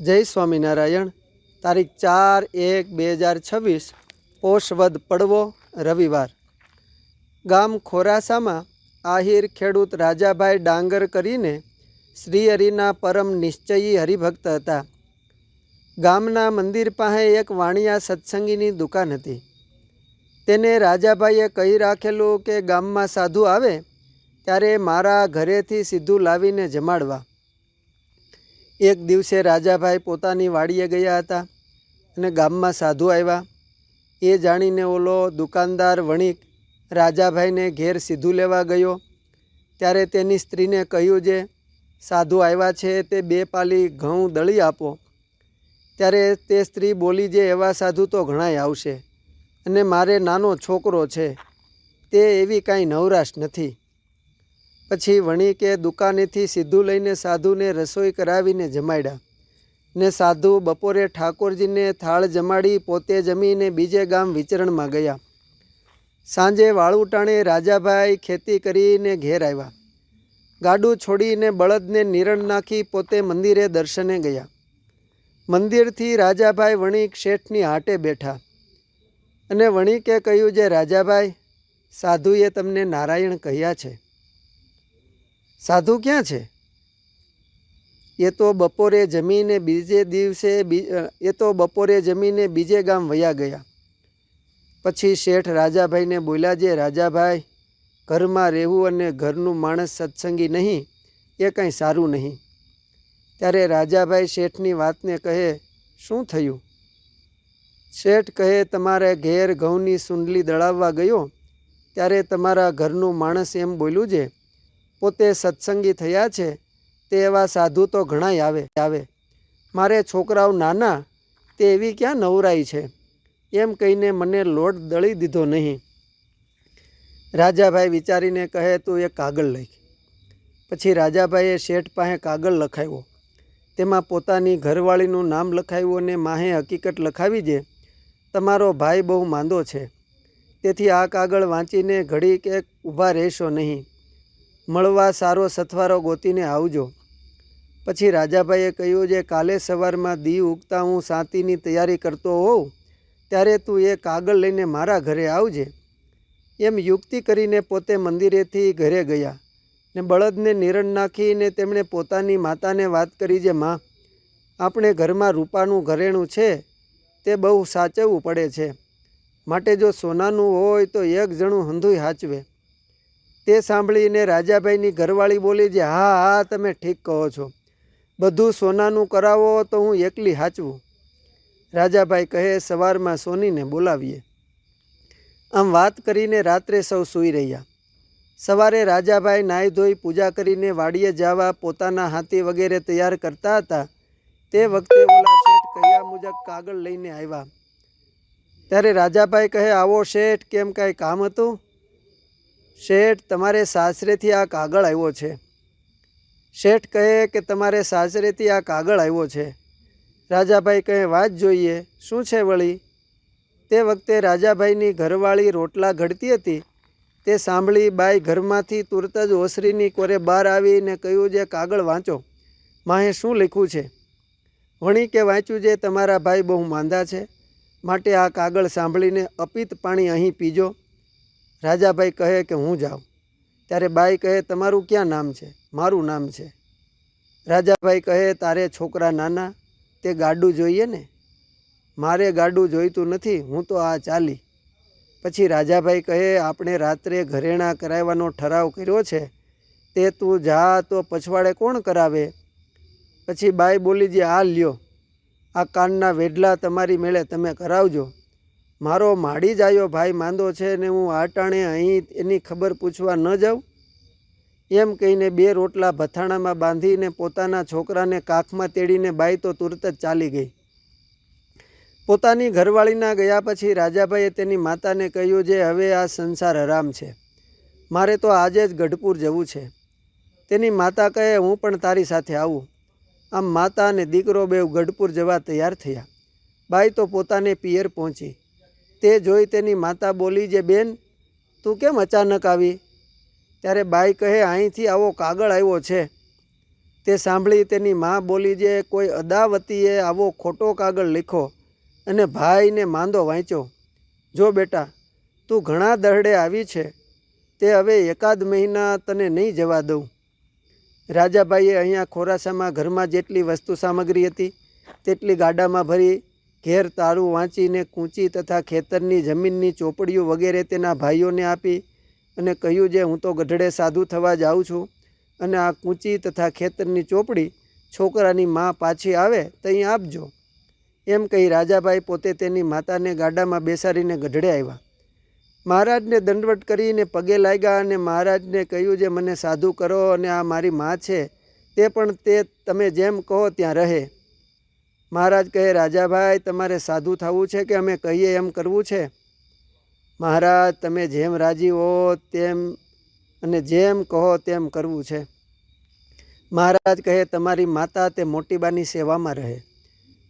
જય સ્વામિનારાયણ. તારીખ ચાર એક બે હજાર છવ્વીસ, પોષવદ પડવો, રવિવાર. ગામ ખોરાસામાં આહિર ખેડૂત રાજાભાઈ ડાંગર કરીને શ્રી હરિના પરમ નિશ્ચયી હરિભક્ત હતા. ગામના મંદિર પાસે એક વાણિયા સત્સંગીની દુકાન હતી. તેને રાજાભાઈએ કહી રાખેલું કે ગામમાં સાધુ આવે, ત્યારે મારા ઘરેથી સીધું લાવીને જમાડવા. એક દિવસે રાજાભાઈ પોતાની વાડીએ ગયા હતા અને ગામમાં સાધુ આવ્યા. એ જાણીને ઓલો દુકાનદાર વણિક રાજાભાઈને ઘેર સીધું લેવા ગયો. ત્યારે તેની સ્ત્રીને કહ્યું જે, સાધુ આવ્યા છે તે બે પાલી ઘઉં દળી આપો. ત્યારે તે સ્ત્રી બોલી, જે એવા સાધુ તો ઘણાય આવશે અને મારે નાનો છોકરો છે. તે એવી કાંઈ નવરાશ નથી. પછી વણિકે દુકાનેથી સીધું લઈને સાધુને રસોઈ કરાવીને જમાડ્યા. ને સાધુ બપોરે ઠાકોરજીને થાળ જમાડી પોતે જમીને બીજે ગામ વિચરણમાં ગયા. સાંજે વાળુટાણે રાજાભાઈ ખેતી કરીને ઘેર આવ્યા. ગાડું છોડીને બળદને નિરણ નાખી પોતે મંદિરે દર્શને ગયા. મંદિરથી રાજાભાઈ વણિક શેઠની હાટે બેઠા. અને વણિકે કહ્યું, જે રાજાભાઈ, સાધુએ તમને નારાયણ કહ્યા છે. સાધુ ક્યાં છે? એ તો બપોરે જમીને બીજે દિવસે એ તો બપોરે જમીને બીજે ગામ વયા ગયા. પછી શેઠ રાજાભાઈને બોલ્યા, જે રાજાભાઈ, ઘરમાં રહેવું અને ઘરનું માણસ સત્સંગી નહીં, એ કંઈ સારું નહીં. ત્યારે રાજાભાઈ શેઠની વાતને કહે, શું થયું? શેઠ કહે, તમારે ઘેર ઘઉંની સુંડલી દળાવવા ગયો, ત્યારે તમારા ઘરનું માણસ એમ બોલ્યું છે પોતે સત્સંગી થયા છે, તે એવા સાધુ તો ઘણાય આવે આવે. મારે છોકરાઓ નાના, તે એવી ક્યાં નવરાઈ છે? એમ કહીને મને લોટ દળી દીધો નહીં. રાજાભાઈ વિચારીને કહે, તું એ કાગળ લખ. પછી રાજાભાઈએ શેઠ પાસે કાગળ લખાવ્યો. તેમાં પોતાની ઘરવાળીનું નામ લખાવ્યું અને માહે હકીકત લખાવી દે. તમારો ભાઈ બહુ માંદો છે. તેથી આ કાગળ વાંચીને ઘડીક એક ઊભા રહેશો નહીં. મળવા સારો સથવારો ગોતીને આવજો. પછી રાજાભાઈએ કહ્યું, જે કાલે સવારમાં દી ઉગતા હું સાતીની તૈયારી કરતો હોઉં, ત્યારે તું એ કાગળ લઈને મારા ઘરે આવજે. એમ યુક્તિ કરીને પોતે મંદિરેથી ઘરે ગયા ને બળદને નિરણ નાખીને તેમણે પોતાની માતાને વાત કરી જે, માં, આપણે ઘરમાં રૂપાનું ઘરેણું છે, તે બહુ સાચવવું પડે છે. માટે જો સોનાનું હોય તો એક જણું હંધુય હાચવે. તે સાંભળીને રાજાભાઈની ઘરવાળી બોલી જે હા હા, તમે ઠીક કહો છો. બધું સોનાનું કરાવો તો હું એકલી હાચવું. રાજાભાઈ કહે, સવારમાં સોનીને બોલાવીએ. આમ વાત કરીને રાત્રે સૌ સૂઈ રહ્યા. સવારે રાજાભાઈ નાહી ધોઈ પૂજા કરીને વાડીએ જવા પોતાના હાથી વગેરે તૈયાર કરતા હતા. તે વખતે ઓલા શેઠ કહ્યા મુજબ કાગળ લઈને આવ્યા. ત્યારે રાજાભાઈ કહે, આવો શેઠ, કેમ કાંઈ કામ હતું? શેઠ, તમારે સાસરેથી આ કાગળ આવ્યો છે. શેઠ કહે કે તમારે સાસરેથી આ કાગળ આવ્યો છે. રાજાભાઈ કહે, વાત જોઈએ, શું છે વળી? તે વખતે રાજાભાઈની ઘરવાળી રોટલા ઘડતી હતી. તે સાંભળી બાઈ ઘરમાંથી તુરત જ ઓસરીની કોરે બહાર આવીને કહ્યું, જે કાગળ વાંચો. માહે શું લખ્યું છે? વણી કે વાંચ્યું જે તમારા ભાઈ બહુ માંદા છે. માટે આ કાગળ સાંભળીને અપિત પાણી અહીં પીજો. રાજાભાઈ કહે કે હું જાઉં. ત્યારે બાઈ કહે, તમારું ક્યાં નામ છે? મારું નામ છે. રાજાભાઈ કહે, તારે છોકરા નાના, તે ગાડું જોઈએ ને? મારે ગાડું જોઈતું નથી, હું તો આ ચાલી. પછી રાજાભાઈ કહે, આપણે રાત્રે ઘરેણાં કરાવવાનો ઠરાવ કર્યો છે. તે તું જા, તો પછવાડે કોણ કરાવે? પછી બાઈ બોલી, જે આ લ્યો. આ કાનના વેઢલા તમારી મેળે તમે કરાવજો. મારો માડી જ આવ્યો ભાઈ માંદો છે ને હું આટાણે અહીં એની ખબર પૂછવા ન જાઉં? એમ કહીને બે રોટલા ભથાણામાં બાંધીને પોતાના છોકરાને કાખમાં તેડીને બાઈ તો તુરત જ ચાલી ગઈ. પોતાની ઘરવાળીના ગયા પછી રાજાભાઈએ તેની માતાને કહ્યું જે હવે આ સંસાર હરામ છે. મારે તો આજે જ ગઢપુર જવું છે. તેની માતા કહે, હું પણ તારી સાથે આવું. આમ માતા અને દીકરો બેવ ગઢપુર જવા તૈયાર થયા. બાઈ તો પોતાને પિયર પહોંચી. તે જોઈ તેની માતા બોલી, જે બેન, તું કેમ અચાનક આવી? ત્યારે બાઈ કહે અહીંથી આવો કાગળ આવ્યો છે. તે સાંભળી તેની મા બોલી, જે કોઈ અદાવતીએ આવો ખોટો કાગળ લીખો અને ભાઈને માંદો વાંચ્યો. જો બેટા, તું ઘણા દરડે આવી છે, તે હવે એકાદ મહિના તને નહીં જવા દઉં. રાજાભાઈએ અહીંયા ખોરાસામાં ઘરમાં જેટલી વસ્તુ સામગ્રી હતી, તેટલી ગાડામાં ભરી ઘેર તારું વાંચીને કૂંચી તથા ખેતરની જમીનની ચોપડીઓ વગેરે તેના ભાઈઓને આપી અને કહ્યું જે હું તો ગઢડે સાધુ થવા જાઉં છું અને આ કૂંચી તથા ખેતરની ચોપડી છોકરાની મા પાછી આવે તો અહીં આપજો. એમ કહી રાજાભાઈ પોતે તેની માતાને ગાડામાં બેસાડીને ગઢડે આવ્યા. મહારાજને દંડવટ કરીને પગે લાગ્યા અને મહારાજને કહ્યું જે મને સાધુ કરો અને આ મારી મા છે તે પણ તે તમે જેમ કહો ત્યાં રહે. મહારાજ કહે, રાજાભાઈ, તમારે સાધુ થવું છે કે અમે કહીએ એમ કરવું છે? મહારાજ, તમે જેમ રાજી હો તેમ અને જેમ કહો તેમ કરવું છે. મહારાજ કહે, તમારી માતા તે મોટીબાની સેવામાં રહે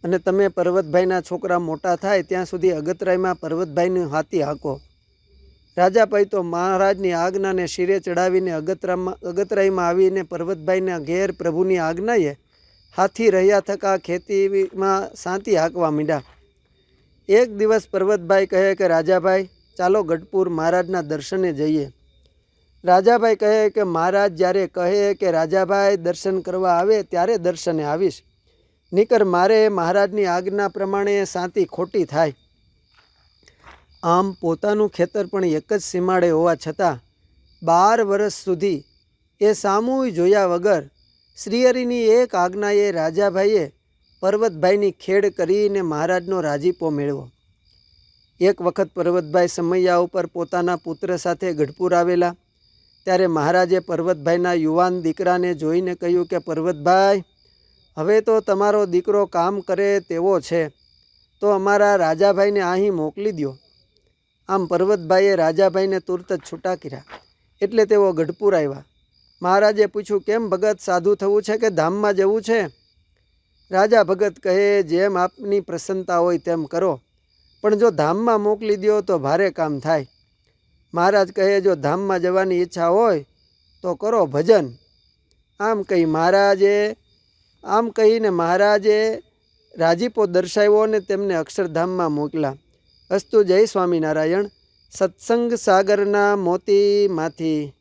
અને તમે પર્વતભાઈના છોકરા મોટા થાય ત્યાં સુધી અગતરાયમાં પર્વતભાઈની હાથી હાંકો. રાજાભાઈ, તો મહારાજની આજ્ઞાને શિરે ચડાવીને અગતરામાં અગતરાઈમાં આવીને પર્વતભાઈના ઘેર પ્રભુની આજ્ઞાએ હાથી રહ્યા થકા ખેતીમાં શાંતિ હાંકવા માંડ્યા. એક દિવસ પર્વતભાઈ કહે કે, રાજાભાઈ, ચાલો ગઢપુર મહારાજના દર્શને જઈએ. રાજાભાઈ કહે કે, મહારાજ જ્યારે કહે કે, રાજાભાઈ, દર્શન કરવા આવે ત્યારે દર્શને આવીશ. નીકર મારે મહારાજની આજ્ઞા પ્રમાણે શાંતિ ખોટી થાય. આમ પોતાનું ખેતર પણ એક જ સીમાડે હોવા છતાં બાર વર્ષ સુધી એ સામું જોયા વગર શ્રીહરિની એક આજ્ઞાએ રાજાભાઈએ પર્વતભાઈની ખેડ કરીને મહારાજનો રાજીપો મેળવો એક વખત પર્વતભાઈ સમૈયા ઉપર પોતાના પુત્ર સાથે ગઢપુર આવેલા. ત્યારે મહારાજે પર્વતભાઈના યુવાન દીકરાને જોઈને કહ્યું કે, પર્વતભાઈ, હવે તો તમારો દીકરો કામ કરે તેવો છે, તો અમારા રાજાભાઈને અહીં મોકલી દો આમ પર્વતભાઈએ રાજાભાઈને તુરત જ છૂટા કર્યા. એટલે તેઓ ગઢપુર આવ્યા. મહારાજે પૂછ્યું, કેમ ભગત સાધુ થવું છે કે ધામમાં જવું છે? રાજા ભગત કહે, જેમ આપની પ્રસન્નતા હોય તેમ કરો. પણ જો ધામમાં મોકલી દો તો ભારે કામ થાય. મહારાજ કહે, જો ધામમાં જવાની ઈચ્છા હોય તો કરો ભજન. આમ કહી મહારાજે, આમ કહીને મહારાજે રાજીપો દર્શાવ્યો અને તેમને અક્ષરધામમાં મોકલ્યા. અસ્તુ જય સ્વામિનારાયણ. સત્સંગ સાગરના મોતીમાંથી